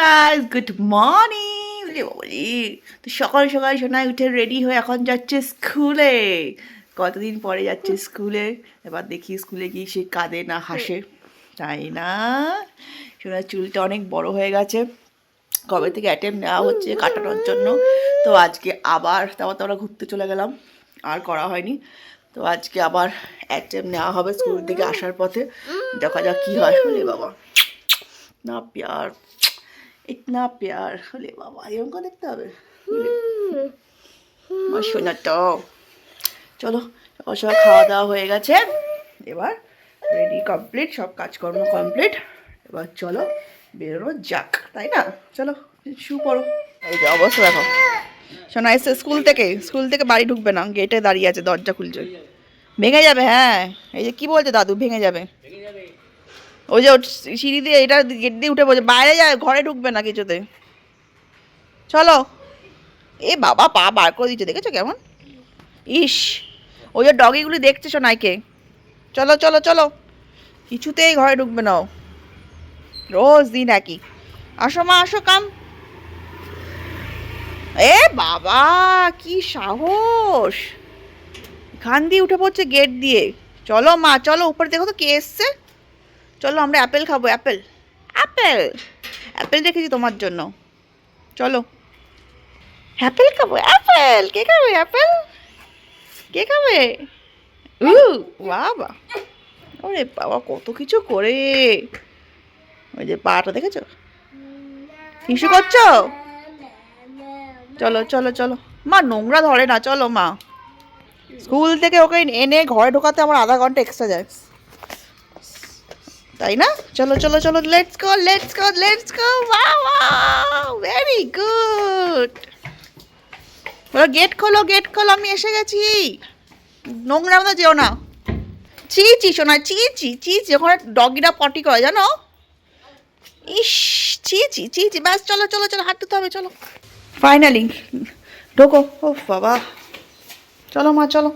Guys good morning বলি তো সকাল সকাল সোনায় উঠে রেডি হয়ে এখন যাচ্ছে স্কুলে কতদিন পরে যাচ্ছে স্কুলে এবার দেখি স্কুলে গিয়ে সে কাঁদে না হাসে। তাই না? সোনার চুলটা অনেক বড় হয়ে গেছে। কবে থেকে অ্যাটেম্প নেওয়া হচ্ছে, কাটানোর জন্য। তো আজকে আবার তারপর তো আমরা ঘুরতে চলে গেলাম, আর করা হয়নি। তো আজকে আবার অ্যাটেম্প নেওয়া হবে স্কুল থেকে আসার পথে। দেখা যাক কী হয়। বাবা, না প্যার। ইতনা প্যার হলে বাবা এরকম করে দেখতে হবে আমার সোনাটা চলো সকাল সকাল খাওয়া দাওয়া হয়ে গেছে। এবার রেডি কমপ্লিট সব কাজকর্ম কমপ্লিট এবার চলো বেরোনো যাক তাই না? চলো শু পড়ো। এই যে অবস্থা দেখো। শোনা এসে স্কুল থেকে স্কুল থেকে বাড়ি ঢুকবে না গেটে দাঁড়িয়ে আছে দরজা খুলছে। ভেঙে যাবে হ্যাঁ। এই যে কি বলছে দাদু ভেঙে যাবে। ওই যে সিঁড়ি দিয়ে এটা গেট দিয়ে উঠে বলছে বাইরে যায়, ঘরে ঢুকবে না কিছুতে। চলো। এ বাবা, পা বার করে দিচ্ছে দেখেছ কেমন? ইস, ওই যে ডগিগুলি দেখছে সোনাইকে চলো চলো চলো। কিছুতেই ঘরে ঢুকবে না। রোজ দিন একই। আসো মা, আসো, কাম। এ বাবা, কি সাহস! খান দিয়ে উঠে পড়ছে গেট দিয়ে। চলো মা, চলো, উপরে দেখো তো কে এসছে। চলো আমরা অ্যাপেল খাব অ্যাপেল। অ্যাপেল? অ্যাপেল রেখেছি তোমার জন্য। চলো। অ্যাপেল খাব অ্যাপেল? কে খাবে অ্যাপেল? কে খাবে? উ বাবা। ওরে বাবা কত কিছু করে। ওই যে পাটা দেখেছ? হিসু করছ? চলো চলো চলো। মা নোংরা ধরে না চলো মা। স্কুল থেকে ওকে এনে ঘরে ঢোকাতে আমার আধা ঘণ্টা এক্সট্রা যায়। তাই না? চলো চলো চলো let's go let's go let's go wow very good বলো গেট খোলো গেট খোলো, আমি এসে গেছি। নোংরা মতো যেও না। চি চি শোনা চি চি চি চি ওখানে ডগিরা পটি করে, জানো? ইস চি চি চি চি ব্যাস, চলো চলো চলো, হাঁটতে হবে, চলো। ফাইনালি ঢোকো ও বাবা। চলো মা, চলো।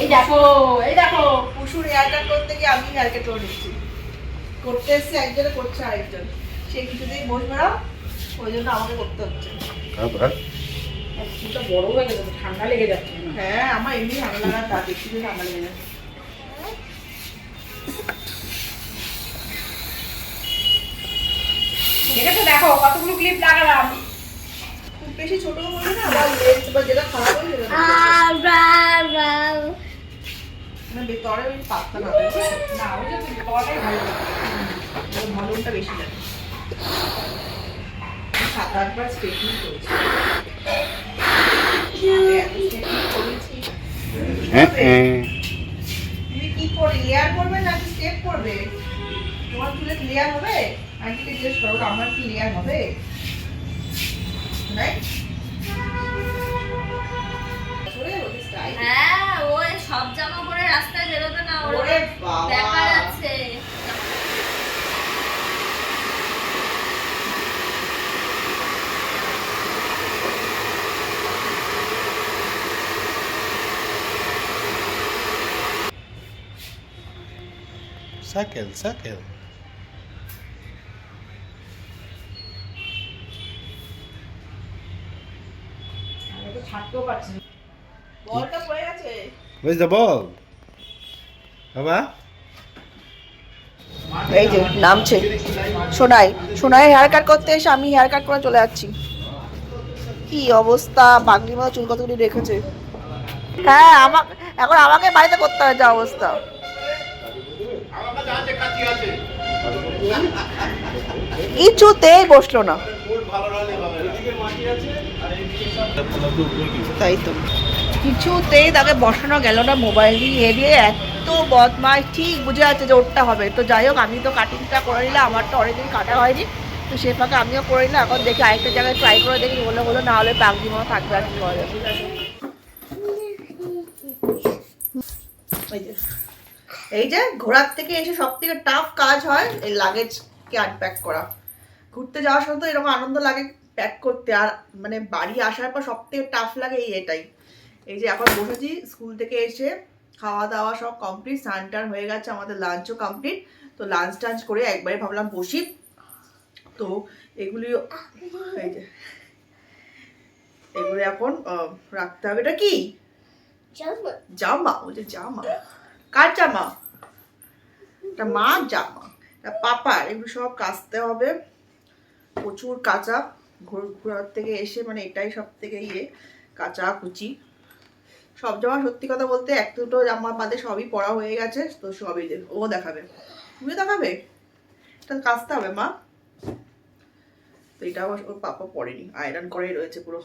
এই দেখো এই দেখো। পশুর হেয়ার কাট করতে গিয়ে আমি হেয়ার কাট করে নিচ্ছি করতে এসছে একজনে করছে আরেকজন। সে কিছুতেই বসবে না ওই জন্য আমাকে করতে হচ্ছে। চুলটা বড় হয়ে গেছে ঠান্ডা লেগে যাচ্ছে। হ্যাঁ আমার এমনি ঠান্ডা লাগা তা দেখছি যে ঠান্ডা লেগে যাচ্ছে। দেখো কতগুলো ক্লিপ লাগালাম। বেশি ছোট বলি না বা লেন্স বা যেটা খারাপ হয় সেটা না ভেতরে ওই পাতলা না না ওই যে কটাই ভালো ভলিউমটা বেশি লাগে। সাত আটবার স্ট্রেটনিং করেছি। এত straightening করেছি। হ্যাঁ হ্যাঁ। তুমি কি করে লেয়ার করবে নাকি স্টেপ করবে? তোমার চুলে লেয়ার হবে? আন্টিকে জিজ্ঞেস করো আমার কি লেয়ার হবে? নাই আসলে ওদের style হ্যাঁ ওই সব জামা পরে রাস্তায় বেরোবে না ওর ওরে বাবা। ব্যাপার আছে সাইকেল সাইকেল আমি তো ছাড়তেও পারছি না। বলটা পড়ে গেছে। Where's the ball? বাবা। এই যে নামছে। সোনাই সোনাই হেয়ার কাট করতে এসে আমি হেয়ার কাট করে চলে যাচ্ছি। কি অবস্থা বাগনি মতো চুল কতগুলি রেখেছে। হ্যাঁ আমাকে এখন আমাকে বাড়িতে করতে হয় যা অবস্থা। কিছুতেই বসল না। তাই তো। কিছুতেই তাকে বসানো গেল না মোবাইল দিয়ে। দিয়ে এত বদমাস ঠিক বুঝে যাচ্ছে যে ওরটা হবে। তো যাই হোক আমি তো কাটিংটা করে নিলাম আমারটা অনেকদিন কাটা হয়নি। তো সে ফাঁকে আমিও করে নিলাম এখন দেখি আরেকটা জায়গায় ট্রাই করে দেখি হলো হলো না হলে পাগলি মতো থাকবে আর কি করা যাবে ঠিক আছে এই যে ঘোরার থেকে এসে সব থেকে টাফ কাজ হয় এই লাগেজকে আনপ্যাক করা। ঘুরতে যাওয়ার সময় তো এরকম আনন্দ লাগে প্যাক করতে আর মানে বাড়ি আসার পর সব থেকে টাফ লাগে এই এটাই। এই যে এখন বসেছি স্কুল থেকে এসে খাওয়া দাওয়া সব কমপ্লিট স্নান টান হয়ে গেছে আমাদের লাঞ্চও কমপ্লিট তো লাঞ্চ টাঞ্চ করে একবারে ভাবলাম বসি। তো এগুলিও এই যে এগুলো এখন রাখতে হবে। এটা কি? জামা ওই যে জামা। কার জামা? এটা মা জামা। এটা পাপার, এগুলো সব কাচতে হবে। প্রচুর কাঁচা। ঘোর, ঘোরার থেকে এসে মানে এটাই সব থেকে ইয়ে কাঁচা কুচি। সব জামা সত্যি কথা বলতে এক দুটো জামা বাদে সবই পরা হয়ে গেছে, তো সবই ও দেখাবে। তুমিও দেখাবে? এটা কাচতে হবে, মা। তো এটা ওর পাপা পরেনি, আয়রন করেই রয়েছে পুরো।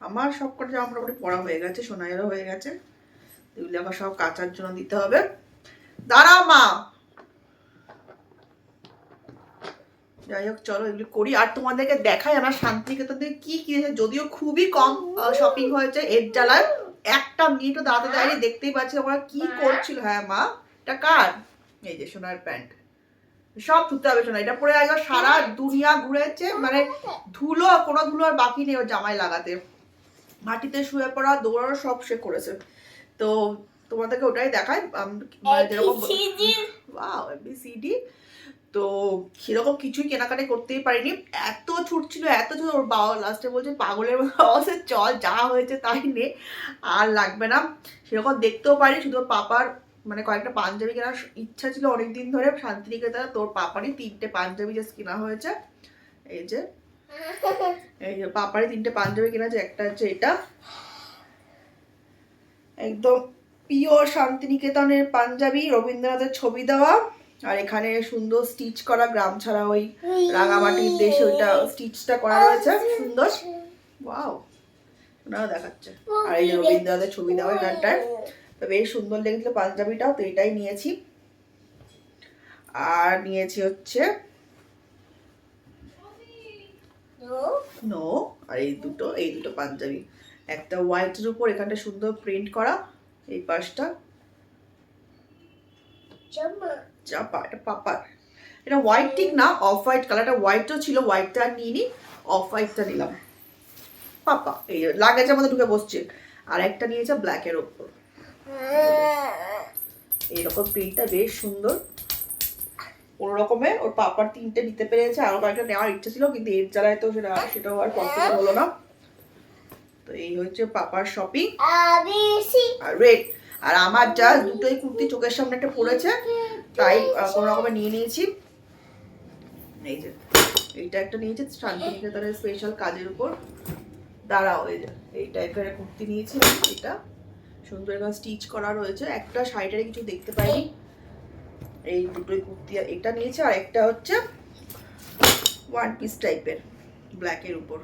আমার সব কটা জামা মোটামুটি পরা হয়ে গেছে, সোনাইয়েরও হয়ে গেছে। এগুলি আবার সব কাচার জন্য দিতে হবে। দাঁড়াও মা। যাই হোক চলো এগুলি করি। আর তোমাদেরকে দেখাই আমার শান্তিনিকেতন থেকে কি কিনেছে যদিও খুবই কম শপিং হয়েছে এর জ্বালায়। একটা মিনিটও দাঁড়াতে দেয়নি দেখতেই পাচ্ছি ওরা কি করছিল। হ্যাঁ মা এটা কার? এই যে সোনার প্যান্ট। সব ধুতে হবে সোনা এটা পরে একবার সারা দুনিয়া ঘুরেছে। মানে ধুলো কোনো ধুলো আর বাকি নেই ওর জামায় লাগাতে। মাটিতে শুয়ে পড়া দৌড়ানো সব সে করেছে। তো তোমাদেরকে ওটাই দেখায় মানে যেরকম এবিসিডি তো সেরকম কিছুই কেনাকাটি করতেই পারিনি। এত ছুট ছিল এত ছুট ওর বাবা লাস্টে বলছে পাগলের মতো অবস্থা চল যা হয়েছে তাই নে আর লাগবে না। সেরকম দেখতেও পারি শুধু পাপার মানে কয়েকটা পাঞ্জাবি কেনার ইচ্ছা ছিল অনেক দিন ধরে শান্তিনিকেতনে তোর পাপারই তিনটে পাঞ্জাবি জাস্ট কেনা হয়েছে। এই যে এই যে পাপারই তিনটে পাঞ্জাবি কেনা আছে একটা হচ্ছে এটা। একদম পিওর শান্তিনিকেতনের পাঞ্জাবি রবীন্দ্রনাথের ছবি দেওয়া আর এখানে সুন্দর স্টিচ করা গ্রাম ছাড়া ওই রাঙামাটির দেশে ওইটা স্টিচটা করা রয়েছে সুন্দর। ওয়াও ওনারা দেখাচ্ছে। আর এই রবীন্দ্রনাথের ছবি দেওয়া এখানটায় তো বেশ সুন্দর লেগেছিল পাঞ্জাবিটাও তো এটাই নিয়েছি। আর নিয়েছি হচ্ছে নো আর এই দুটো এই দুটো পাঞ্জাবি। একটা হোয়াইটের উপর এখানটা সুন্দর প্রিন্ট করা এই পাশটা। চাপা এটা পাপার এটা হোয়াইট ঠিক না অফ হোয়াইট কালারটা হোয়াইটও ছিল হোয়াইটটা আর নিইনি অফ হোয়াইটটা নিলাম। পাপা এই লাগেজের মধ্যে ঢুকে বসছে। আর একটা নিয়েছে ব্ল্যাকের ওপর এইরকম প্রিন্টটা বেশ সুন্দর। কোনো রকমে ওর পাপার তিনটে নিতে পেরেছে আরও কয়েকটা নেওয়ার ইচ্ছা ছিল কিন্তু এর জ্বালায় তো সেটা সেটাও আর পসিবল হলো না। তো এই হচ্ছে পাপার শপিং আর রেড আর আমার যা দুটোই কুর্তি চোখের সামনে একটা পড়েছে তাই কোনো রকমে নিয়ে নিয়েছি। এই যে এইটা একটা নিয়েছি শান্তিনিকেতনের স্পেশাল কাজের উপর। দাঁড়াও এই যে এই টাইপের কুর্তি নিয়েছি এটা। সুন্দর এখানে স্টিচ করা রয়েছে একটা সাইডে কিছু দেখতে পাইনি। এই দুটোই কুর্তি এটা নিয়েছে আর একটা হচ্ছে ওয়ান পিস টাইপের ব্ল্যাকের উপর।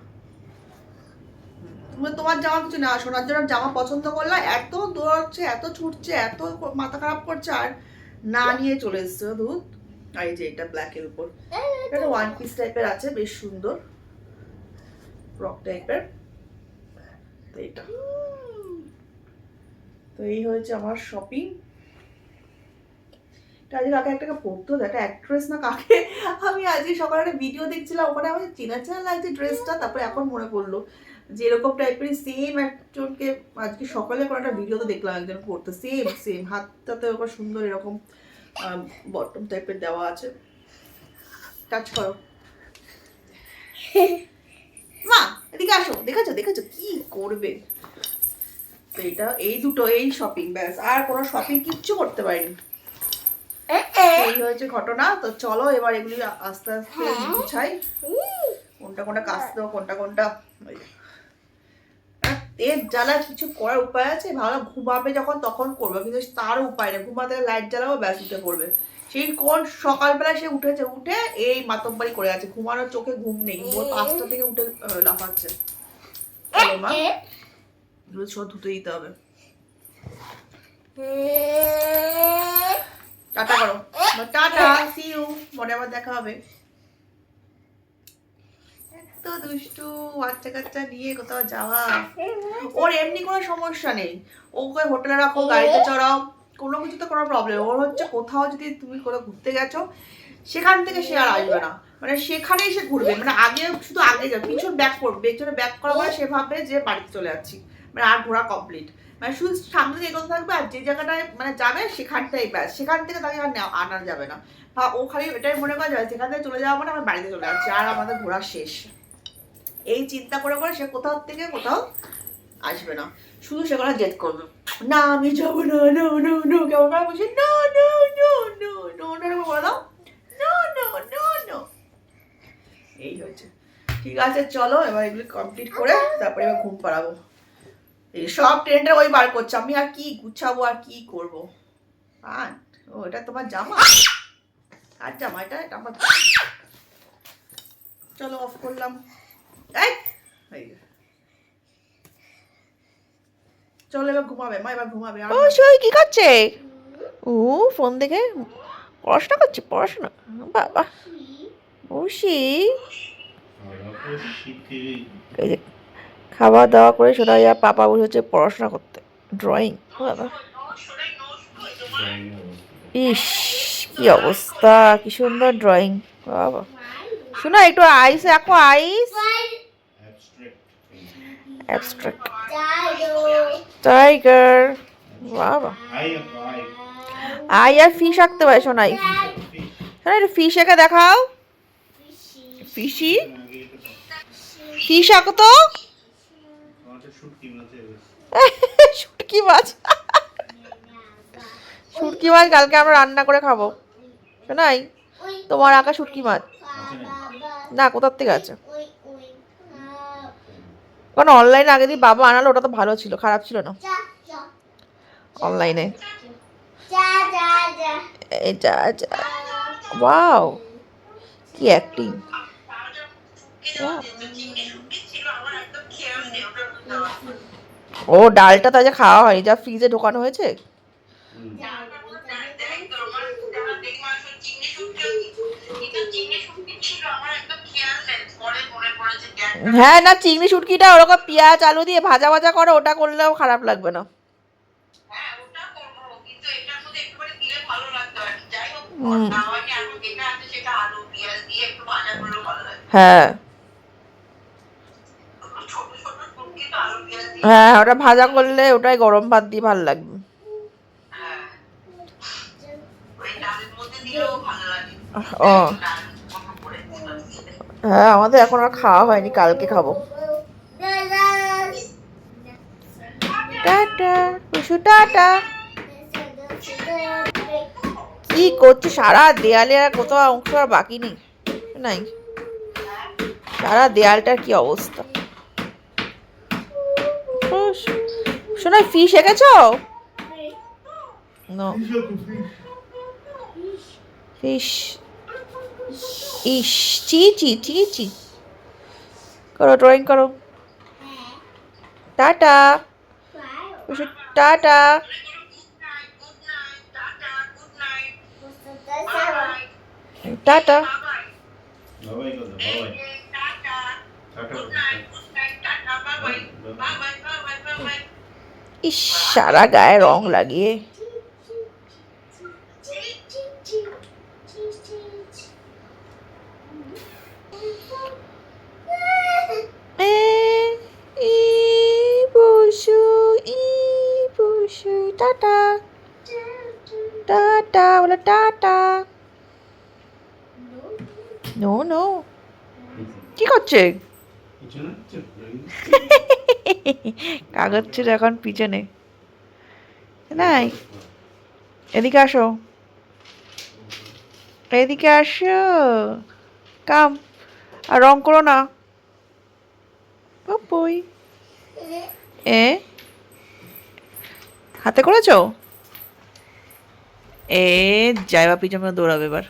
তুমি তোমার জামা কিছু না সোনার জন্য জামা পছন্দ করলা এত দৌড়াচ্ছে এত ছুটছে এত মাথা খারাপ করছে আর না নিয়ে চলে এসছে দুধ। আর এই যে এটা ব্ল্যাকের উপর। এটা ওয়ান পিস টাইপের আছে বেশ সুন্দর। ফ্রক টাইপের তো এটা। তো এই হয়েছে আমার শপিং আজকে কাকে একটা পড়তো একটা অ্যাক্ট্রেস না কাকে? আমি আজকে সকালে একটা ভিডিও দেখছিলাম ওখানে আমার চেনা চেনা লাগছে ড্রেসটা তারপরে এখন মনে পড়ল। যে এরকম টাইপের সেম একজনকে আজকে সকালে কোনো একটা ভিডিওতে দেখলাম একজন পড়তো সেম সেম হাতটাতে ওপর সুন্দর এরকম বটম টাইপের দেওয়া আছে। টাচ করো। মা এদিকে আসো দেখেছ দেখেছ কি করবে? তো এটা এই দুটো এই শপিং ব্যাস আর কোনো শপিং কিচ্ছু করতে পারিনি। এই হয়েছে ঘটনা তো চলো এবার এগুলি আস্তে আস্তে গুছাই। কোনটা কোনটা কাচতে হবে কোনটা কোনটা এর জ্বালা কিছু করার উপায় আছে? ভালো ঘুমাবে যখন তখন করবে। কিন্তু তার উপায় নেই। ঘুমাতে লাইট জ্বালাবো ব্যাস উঠে পড়বে। সেই কোন সকালবেলা সে উঠেছে উঠে এই মাতব্বারি করে আছে ঘুমানোর চোখে ঘুম নেই। ভোর পাঁচটা থেকে উঠে লাফাচ্ছে। মা। সব ধুতে দিতে হবে। টাটা করো। টাটা সি ইউ পরে আবার দেখা হবে। দুষ্টু বাচ্চা কাচ্চা নিয়ে কোথাও যাওয়া। ওর এমনি কোনো সমস্যা নেই। ওকে হোটেলে রাখো গাড়িতে চড়াও কোনো কিছুতে কোনো প্রবলেম ওর হচ্ছে কোথাও যদি তুমি কোথাও ঘুরতে গেছো সেখান থেকে সে আর আসবে না। মানে সেখানেই সে ঘুরবে। মানে আগে শুধু আগে যাবে পিছন ব্যাক করবে। পেছনে ব্যাক করার পরে সে ভাববে যে বাড়িতে চলে যাচ্ছি। মানে আর ঘোরা কমপ্লিট মানে শুধু সামনে দিয়ে এগোতে থাকবে আর যে জায়গাটায় মানে যাবে সেখানটাই ব্যাস। সেখান থেকে তাকে আর আনা যাবে না। ও খালি এটাই মনে করা যায় সেখান থেকে চলে যাওয়া মানে আমার বাড়িতে চলে যাচ্ছে। আর আমাদের ঘোরা শেষ। এই চিন্তা করে করে সে কোথাও থেকে কোথাও আসবে না। শুধু সে করে জেদ করবে। না, আমি যাব না, নো নো নো। কেমন করে বসে no no no no no. No বলে নো নো নো নো। এই হয়েছে। ঠিক আছে, চলো, এবার এগুলো কমপ্লিট করে তারপরে এবার ঘুম পাড়াবো। এই সব ট্রেনটা ওই বার করছে। আমি আর কি গুছাবো, আর কি করব? আর, ও, এটা তোমার জামা? আর জামা এটা আমার চলো অফ করলাম। ফোন দেখে পড়াশোনা করছে, পড়াশোনা। খাওয়া দাওয়া করে যা পাপা বসে হচ্ছে পড়াশোনা করতে ড্রয়িং বাবা। ইস, কি অবস্থা, কি সুন্দর ড্রয়িং বাবা। শোনা একটু আইস, এখন আইস। অ্যাবস্ট্রাক্ট টাইগার বাবা। আই আর ফিশ আঁকতে পারে শোনাই শোনা একটু ফিশ এঁকে দেখাও। ফিশি ফিশ আঁকো তো। শুটকি মাছ। শুটকি মাছ কালকে আমরা রান্না করে খাব। শোনাই তোমার আঁকা শুটকি মাছ। না কোথার থেকে আছে? কারণ অনলাইনে আগে দিয়ে বাবা আনালো ওটা তো ভালো ছিল খারাপ ছিল না অনলাইনে এই যা যা ওয়াও কি অ্যাক্টিং ও ডালটা তো আজ খাওয়া হয়নি যা ফ্রিজে ঢোকানো হয়েছে হ্যাঁ না চিংড়ি শুটকিটা ওরকম পেঁয়াজ আলু দিয়ে ভাজা ভাজা করো ওটা করলেও খারাপ লাগবে না। হুম। হ্যাঁ। হ্যাঁ ওটা ভাজা করলে ওটাই গরম ভাত দিয়ে ভালো লাগবে। ও। হ্যাঁ আমাদের এখন আর খাওয়া হয়নি কালকে খাব। Tata tata. কি করছে? সারা দেয়ালে আর কোথাও অংশ আর বাকি নেই নাই। সারা দেয়ালটার কি অবস্থা? শোনা ফিশ এঁকেছ? ফিশ ইস চি চি করো ড্রয়িং করো। টাটা। টাটা। টাটা। ইস সারা গায়ে রং লাগিয়ে এ, ই বসু ই বসু টাটা। টাটা, বলো টাটা। No no. কি করছে? কাগজ ছিল এখন পিছনে। নাই। এদিকে আসো। এদিকে আসো। কাম। আর রং করো না। বই। এ, হাতে করেছ? এ যাইবা পিছনে দৌড়াবে এবার।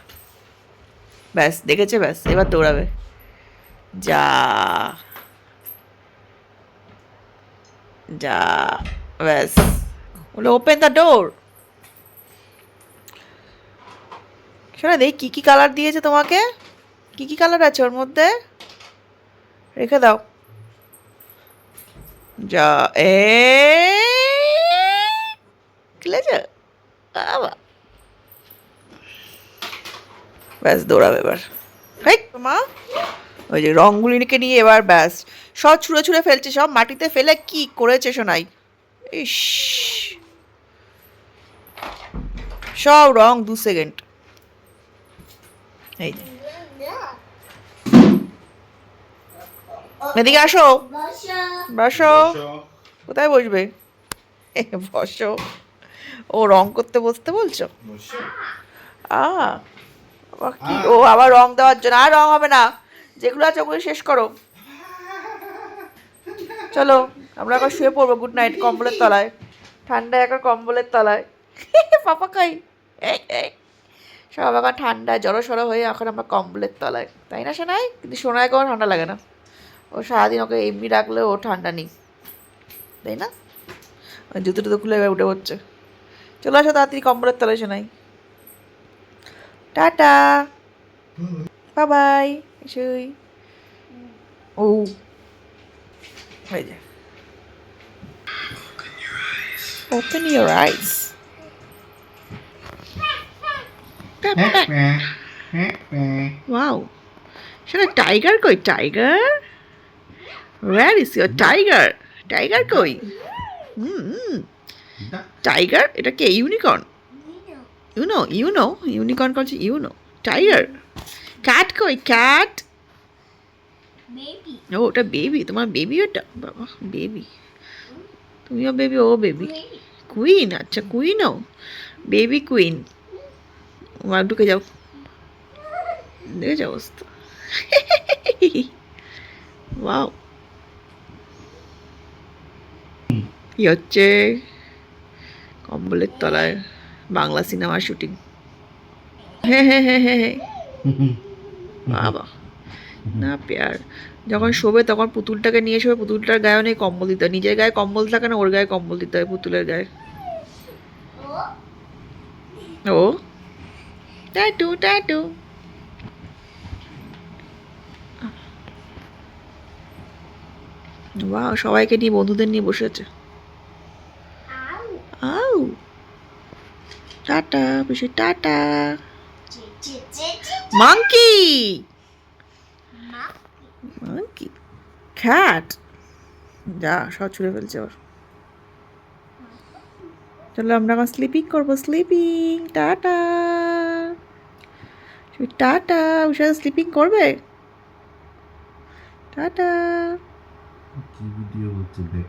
ব্যাস, দেখেছে ব্যাস, এবার দৌড়াবে। যা। যা, ব্যাস। বলে ওপেন দ্য ডোর শোনা, দেখ, কি কি কালার দিয়েছে তোমাকে? কি কি কালার আছে ওর মধ্যে? রেখে দাও। যা এ বাবা ব্যাস দৌড়াবে এবার মা ওই যে রঙগুলিকে নিয়ে এবার ব্যাস। সব ছুঁড়ে ছুঁড়ে ফেলছে সব মাটিতে ফেলে কি করেছে শোনাই ইস। সব রং দু সেকেন্ড। এই যে। এদিকে আসো। বসো। কোথায় বসবে? এ, বসো। ও রং করতে বসতে বলছো? আ কি? ও আবার রং দেওয়ার জন্য। আর রং হবে না। যেগুলো আছে ওগুলো শেষ করো। চলো আমরা আবার শুয়ে পড়ব গুড নাইট কম্বলের তলায়। ঠান্ডায় এখন কম্বলের তলায়। পাপা খাই সব এখন ঠান্ডায় জড়ো সড়ো হয়ে এখন আমরা কম্বলের তলায়। তাই না শোনাই কিন্তু সোনায় কোনো ঠান্ডা লাগে না। ও সারাদিন ওকে এমনি রাখলেও ও ঠান্ডা নেই। তাই না? জুতো টুতো খুলে এবার উঠে পড়ছে। চলে আসো তাড়াতাড়ি কম্বলের তলায় শোনাই। Ta ta. বাই বাই এসই। ও। হয়ে যায়। Open your eyes. Wow. শোনো টাইগার কই? Tiger where is your tiger tiger কই হুম টাইগার এটা কে unicorn you know you know unicorn করছে ইউনো টাইগার ক্যাট কই ক্যাট. ও ওটা বেবি তোমার বেবি ওটা বাবা বেবি তুমিও বেবি ও বেবি কুইন আচ্ছা কুইনও বেবি কুইন মা ঢুকে যাও দেখে অবস্থা ওয়াও কি হচ্ছে? কম্বলের তলায় বাংলা সিনেমার শুটিং। হ্যাঁ হ্যাঁ হ্যাঁ হ্যাঁ হ্যাঁ না পেয়ার। যখন শোবে তখন পুতুলটাকে নিয়ে শোবে, পুতুলটার গায়ে নেই কম্বল দিতে হয়। নিজের গায়ে কম্বল থাকে না, ওর গায়ে কম্বল দিতে হয় পুতুলের গায়ে। ও? টাটু টাটু বাহ, সবাইকে নিয়ে, বন্ধুদের নিয়ে বসে আছে। আউ টাটা বেশি টাটা মাংকি মাংকি খ্যাট যা সব ছুঁড়ে ফেলছে ওর চলো আমরা এখন স্লিপিং করব স্লিপিং টাটা টাটা সাথে স্লিপিং করবে? টাটা কি ভিডিও হচ্ছে দেখ।